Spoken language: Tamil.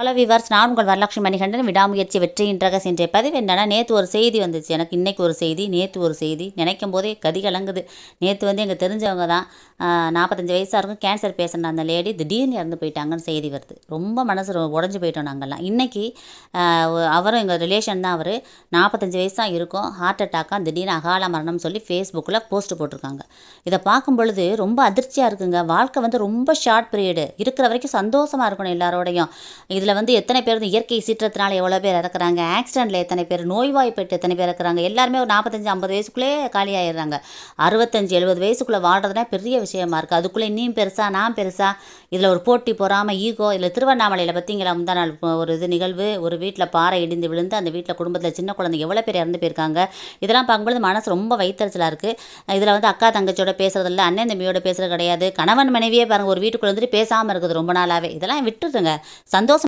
ஹலோ விவர்ஸ் நான் உங்கள் வரலட்சுமி மணிகண்டன். விடாமுயற்சி வெற்றியின் ரகசியம் என்ற பதிவு என்னென்னா நேற்று ஒரு செய்தி வந்துச்சு. எனக்கு இன்றைக்கி ஒரு செய்தி நேற்று ஒரு செய்தி. நினைக்கும் போதே கதி கலங்குது. நேற்று வந்து எங்கள் தெரிஞ்சவங்க தான் நாற்பத்தஞ்சு வயசாக இருக்கும் கேன்சர் பேஷண்ட் அந்த லேடி திடீர்னு இறந்து போயிட்டாங்கன்னு செய்தி வருது. ரொம்ப மனசு ரொ- போயிட்டோம் நாங்கள்லாம் இன்றைக்கி அவரும் எங்கள் ரிலேஷன் தான் அவர். நாற்பத்தஞ்சு வயசாக இருக்கும். ஹார்ட் அட்டாக்காக திடீர்னு அகால மரணம் சொல்லி ஃபேஸ்புக்கில் போஸ்ட் போட்டிருக்காங்க. இதை பார்க்கும் பொழுது ரொம்ப அதிர்ச்சியாக இருக்குங்க. வாழ்க்கை வந்து ரொம்ப ஷார்ட் பீரியடு இருக்கிற வரைக்கும் சந்தோஷமாக இருக்கணும் எல்லாரோடையும். இதில் வந்து எத்தனை பேர் வந்து இயற்கை சீற்றத்தினால எவ்வளோ பேர் இறக்குறாங்க? ஆக்சிடெண்ட்டில் எத்தனை பேர்? நோய்வாய்ப்பட்டு எத்தனை பேர் இறக்குறாங்க? எல்லாருமே ஒரு நாற்பத்தஞ்சு ஐம்பது வயசுக்குள்ளே காலியாயிடுறாங்க. அறுபத்தஞ்சு எழுபது வயசுக்குள்ளே வாழ்றதுனா பெரிய விஷயமா இருக்குது அதுக்குள்ளே இன்னும் பெருசா நான் பெருசா இதில் ஒரு போட்டி பொறாமல் ஈகோ இதில் திருவண்ணாமலையில் பார்த்தீங்களா முந்தா நாள் ஒரு இது நிகழ்வு ஒரு வீட்டில் பாறை இடிந்து விழுந்து அந்த வீட்டில் குடும்பத்தில் சின்ன குழந்தைங்க எவ்வளோ பேர் இறந்து போயிருக்காங்க? இதெல்லாம் பார்க்கும்போது மனசு ரொம்ப வைத்தறிச்சலாக இருக்குது இதில் வந்து அக்கா தங்கச்சியோட பேசுறதில்ல அண்ணன் தம்பியோட பேசுறது கிடையாது. கணவன் மனைவியே பாருங்கள் ஒரு வீட்டுக்குள்ளே வந்துட்டு பேசாமல் இருக்குது ரொம்ப நாளாகவே இதெல்லாம் விட்டுருங்க. சந்தோஷம்